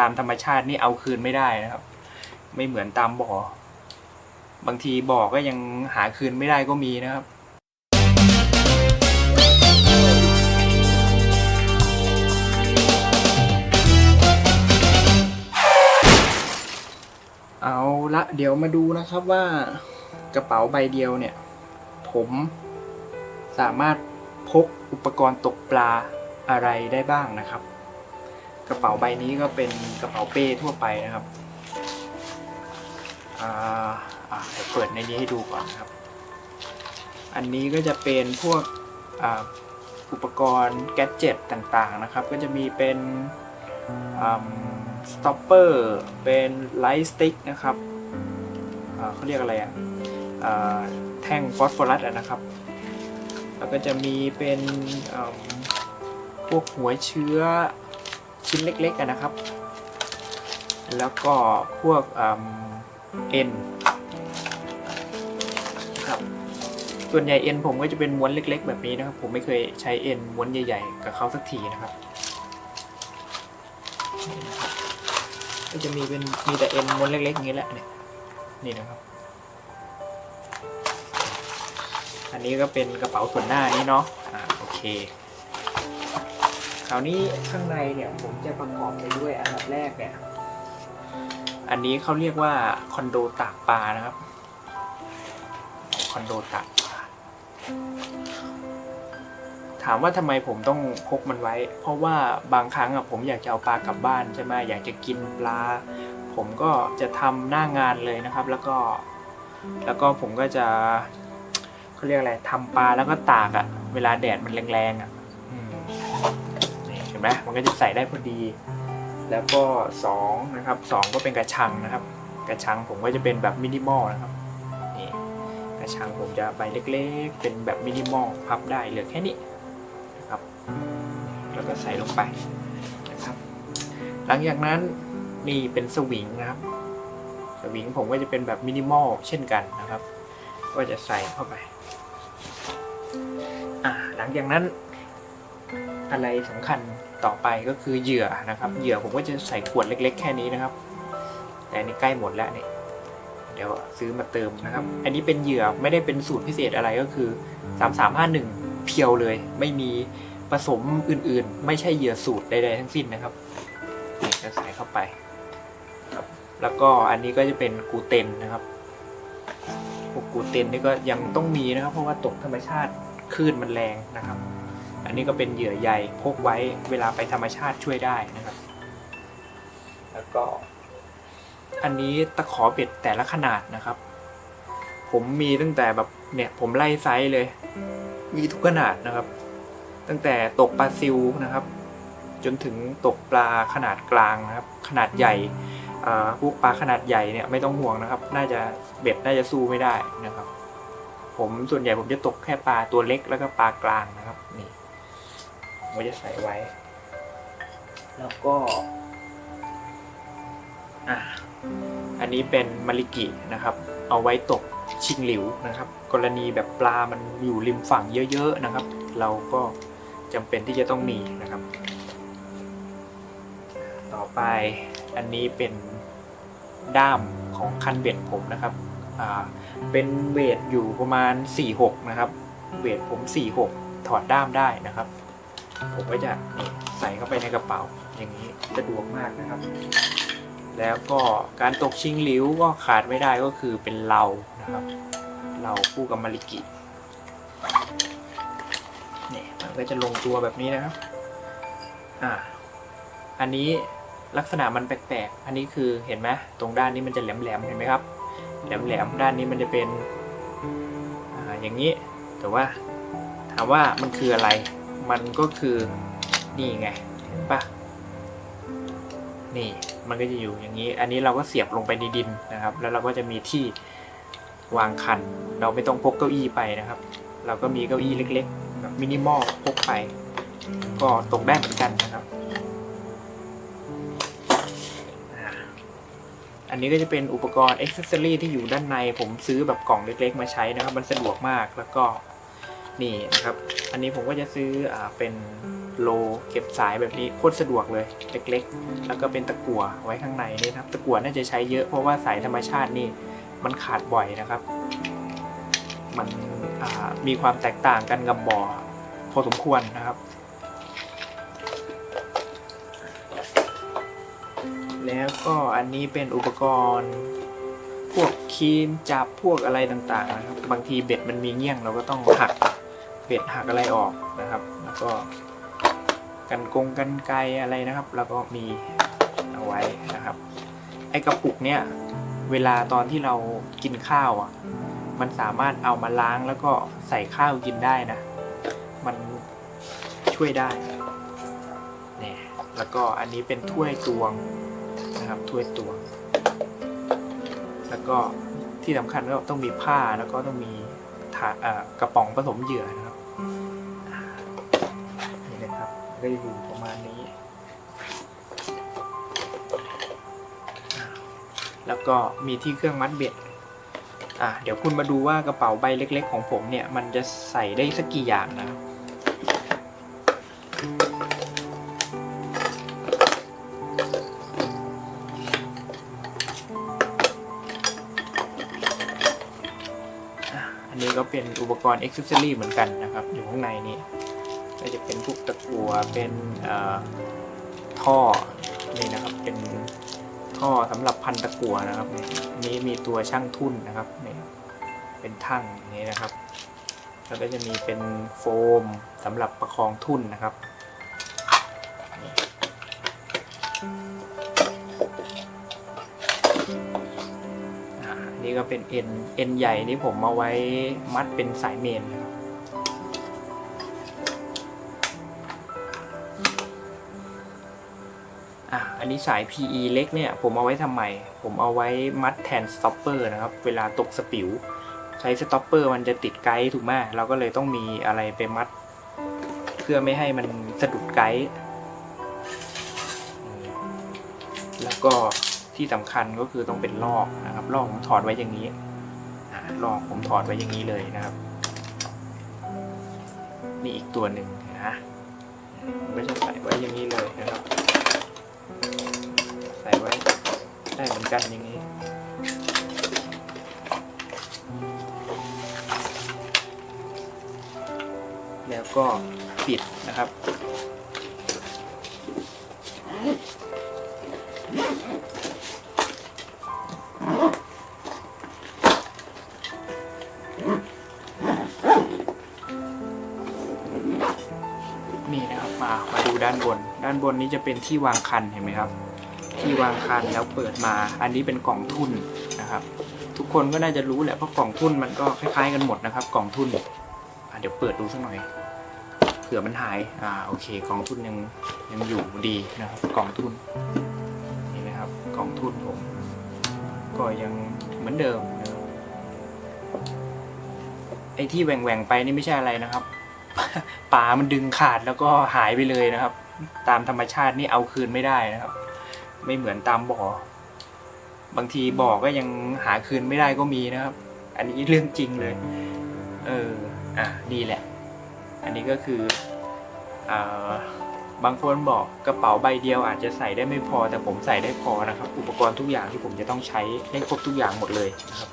ตามธรรมชาตินี่เอาคืนไม่ได้นะครับ ไม่เหมือนตามบ่อ บางทีบ่อก็ยังหาคืนไม่ได้ก็มีนะครับเอาละเดี๋ยวมาดูนะครับว่ากระเป๋าใบเดียวเนี่ย ผมสามารถพกอุปกรณ์ตกปลาอะไรได้บ้างนะครับ กระเป๋าใบนี้ก็เป็นกระเป๋าเป้ทั่วไปนะครับอ่าเดี๋ยวเปิดในนี้ให้ดูก่อนนะครับ อันนี้ก็จะเป็นพวกอ,อุปกรณ์แกดเจ็ตต่างๆนะครับ ก็จะมีเป็นสต็อปเปอร์เป็นไลท์สติ๊กนะครับเขาเรียกอะไรอะแท่งฟอสฟอรัสอะนะครับ แล้วก็จะมีเป็นพวกหัวเชื้อ ชิ้นเล็กๆกันนะครับ แล้วก็พวกอเอ็นครับส่วนใหญ่เอ็นผมก็จะเป็นม้วนเล็ก ๆ แบบนี้นะครับ ผมไม่เคยใช้เอ็นม้วนใหญ่ๆ กับเขาสักทีนะครับนี่นะครับก็จะมีเป็นมีแต่เอ็นม้วนเล็กๆอย่างนี้แหละเนี่ยนี่นะครับ อันนี้ก็เป็นกระเป๋าส่วนหน้านี้เนาะอ่าโอเค คราวนี้ข้างในเนี่ยผมจะประกอบไปด้วยอันดับแรกเนี่ย อันนี้เขาเรียกว่าคอนโดตากปลานะครับ คอนโดตากปลา ถามว่าทำไมผมต้องพกมันไว้ เพราะว่าบางครั้งอะผมอยากจะเอาปลากลับบ้านใช่ไหมอยากจะกินปลา ผมก็จะทำหน้างานเลยนะครับ แล้วก็แล้วก็ผมก็จะเขาเรียกอะไรทำปลาแล้วก็ตากอะเวลาแดดมันแรงๆอะ นี่เห็นไหมมันก็จะใส่ได้พอดี แล้วก็สองนะครับสองก็เป็นกระชังนะครับ กระชังผมก็จะเป็นแบบมินิมอลนะครับนี่กระชังผมจะใบเล็กๆ เป็นแบบมินิมอลพับได้เหลือแค่นี้นะครับแล้วก็ใส่ลงไปนะครับ หลังจากนั้นนี่เป็นสวิงนะครับ สวิงผมก็จะเป็นแบบมินิมอลเช่นกันนะครับ ก็จะใส่เข้าไปอ่าหลังจากนั้น อะไรสำคัญต่อไปก็คือเหยื่อนะครับเหยื่อผมก็จะใส่ขวดเล็ก ๆ แค่นี้นะครับ แต่อันนี่ใกล้หมดแล้วเนี่ยเดี๋ยวซื้อมาเติมนะครับ อันนี้เป็นเหยื่อไม่ได้เป็นสูตรพิเศษอะไรก็คือ 3351 เพียวเลย ไม่มีผสมอื่นๆ ไม่ใช่เหยื่อสูตรใดๆทั้งสิ้นนะครับนี่จะใส่เข้าไปครับแล้วก็อันนี้ก็จะเป็นกลูเตนนะครับพวกกลูเตนนี่ก็ยังต้องมีนะครับ เพราะว่าตกธรรมชาติคลื่นมันแรงนะครับ อันนี้ก็เป็นเหยื่อใยพกไว้เวลาไปธรรมชาติช่วยได้นะครับ แล้วก็ อันนี้ตะขอเบ็ดแต่ละขนาดนะครับ ผมมีตั้งแต่แบบเนี่ยผมไล่ไซส์เลย มีทุกขนาดนะครับ ตั้งแต่ตกปลาซิวนะครับ จนถึงตกปลาขนาดกลางนะครับ ขนาดใหญ่พวกปลาขนาดใหญ่เนี่ยไม่ต้องห่วงนะครับ น่าจะเบ็ดน่าจะสู้ไม่ได้นะครับ ผมส่วนใหญ่ผมจะตกแค่ปลาตัวเล็กแล้วก็ปลากลางนะครับนี่ ผมจะใส่ไว้ แล้วก็ อะอันนี้เป็นมาริกินะครับ เอาไว้ตกชิงหลิวนะครับ กรณีแบบปลามันอยู่ริมฝั่งเยอะๆนะครับ เราก็จำเป็นที่จะต้องมีนะครับ ต่อไปอันนี้เป็นด้ามของคันเบ็ดผมนะครับอ่าเป็นเวทอยู่ประมาณ 4-6 นะครับ เวทผม 4-6 ถอดด้ามได้นะครับ ผมก็จะใส่เข้าไปในกระเป๋าอย่างนี้สะดวกมากนะครับ แล้วก็การตกชิงหลิวก็ขาดไม่ได้ก็คือเป็นเรานะครับ เราคู่กับมาริกิเนี่ยมันก็จะลงตัวแบบนี้นะครับอ่าอันนี้ลักษณะมันแปลกๆ อันนี้คือเห็นไหมตรงด้านนี้มันจะแหลมๆ เห็นไหมครับ แหลมๆ ด้านนี้มันจะเป็นอ่าอย่างนี้ แต่ว่าถามว่ามันคืออะไร มันก็คือนี่ไงเห็นปะนี่มันก็จะอยู่อย่างนี้ อันนี้เราก็เสียบลงไปในดินนะครับ แล้วเราก็จะมีที่วางคัน เราไม่ต้องพกเก้าอี้ไปนะครับ เราก็มีเก้าอี้เล็กๆแบบมินิมอลพกไป ก็ตกได้เหมือนกันนะครับ อันนี้ก็จะเป็นอุปกรณ์อ็อกเซอรี่ที่อยู่ด้านใน ผมซื้อแบบกล่องเล็ก ๆ มาใช้นะครับ มันสะดวกมากแล้วก็ นี่นะครับ อันนี้ผมก็จะซื้ออ่าเป็นโลเก็บสายแบบนี้โคตรสะดวกเลยเล็กๆ แล้วก็เป็นตะกั่วไว้ข้างในนี่นะครับ ตะกั่วน่าจะใช้เยอะเพราะว่าสายธรรมชาตินี่มันขาดบ่อยนะครับ มันอ่ามีความแตกต่างกันกับบ่อพอสมควรนะครับ แล้วก็อันนี้เป็นอุปกรณ์พวกครีมจับพวกอะไรต่างๆนะครับ บางทีเบ็ดมันมีเงี้ยงเราก็ต้องหัก เบ็ดหักอะไรออกนะครับ แล้วก็กันกงกันไกรอะไรนะครับ แล้วก็มีเอาไว้นะครับ ไอ้กระปุกเนี้ยเวลาตอนที่เรากินข้าวอะ มันสามารถเอามาล้างแล้วก็ใส่ข้าวกินได้นะ มันช่วยได้เนี่ยแล้วก็อันนี้เป็นถ้วยตวงนะครับถ้วยตวง แล้วก็ที่สำคัญก็ต้องมีผ้าแล้วก็ต้องมีกระป๋องผสมเหยื่อน ก็จะอยู่ประมาณนี้ แล้วก็มีที่เครื่องมัดเบ็ดอะเดี๋ยวคุณมาดูว่ากระเป๋าใบเล็ก ๆ ของผมเนี่ย มันจะใส่ได้สักกี่อย่างนะอันนี้ก็เป็นอุปกรณ์อ็อกซ์เซอรี่เหมือนกันนะครับ อยู่ข้างในนี้ ก็จะเป็นพวกตะกั่วเป็นท่อนี่นะครับเป็นท่อสำหรับพันตะกั่วนะครับนี่นี้มีตัวช่างทุ่นนะครับนี่เป็นทั่งอย่างนี้นะครับ แล้วก็จะมีเป็นโฟมสำหรับประคองทุ่นนะครับนี่ก็เป็นเอ็นเอ็นใหญ่ที่ผมเอาไว้มัดเป็นสายเมนนะครับ อันนี้สาย PE เล็กเนี่ยผมเอาไว้ทำไม ผมเอาไว้มัดแทนสต็อปเปอร์นะครับ เวลาตกสปิว ใช้สต็อปเปอร์มันจะติดไกด์ถูกไหมเราก็เลยต้องมีอะไรไปมัด เพื่อไม่ให้มันสะดุดไกด์แล้วก็ที่สำคัญก็คือต้องเป็นลอกนะครับลอกผมถอดไว้อย่างนี้ลอกผมถอดไว้อย่างนี้เลยนะครับ นี่อีกตัวหนึ่งนะผมก็จะใส่ไว้อย่างนี้เลยนะครับ ใส่ไว้ได้เหมือนกันอย่างนี้แล้วก็ปิดนะครับ นี่นะครับมามาดูด้านบน ด้านบนนี้จะเป็นที่วางคันเห็นไหมครับ ที่วางคันแล้วเปิดมา อันนี้เป็นกล่องทุนนะครับ ทุกคนก็น่าจะรู้แหละเพราะกล่องทุนมันก็คล้ายๆกันหมดนะครับ กล่องทุนเดี๋ยวเปิดดูสักหน่อยเผื่อมันหายอ่าโอเค กล่องทุนยังยังอยู่ดีนะครับ กล่องทุนนี่นะครับกล่องทุนผม ก็ยังเหมือนเดิมนะครับไอ้ที่แหว่งๆไปนี่ไม่ใช่อะไรนะครับ ปลามันดึงขาดแล้วก็หายไปเลยนะครับ ตามธรรมชาตินี่เอาคืนไม่ได้นะครับ ไม่เหมือนตามบ่อ บางทีบ่อก็ยังหาคืนไม่ได้ก็มีนะครับ อันนี้เรื่องจริงเลย เอออะนี่แหละ อันนี้ก็คืออ่าบางคนบอกกระเป๋าใบเดียวอาจจะใส่ได้ไม่พอแต่ผมใส่ได้พอนะครับ อุปกรณ์ทุกอย่างที่ผมจะต้องใช้ได้ครบทุกอย่างหมดเลยนะครับ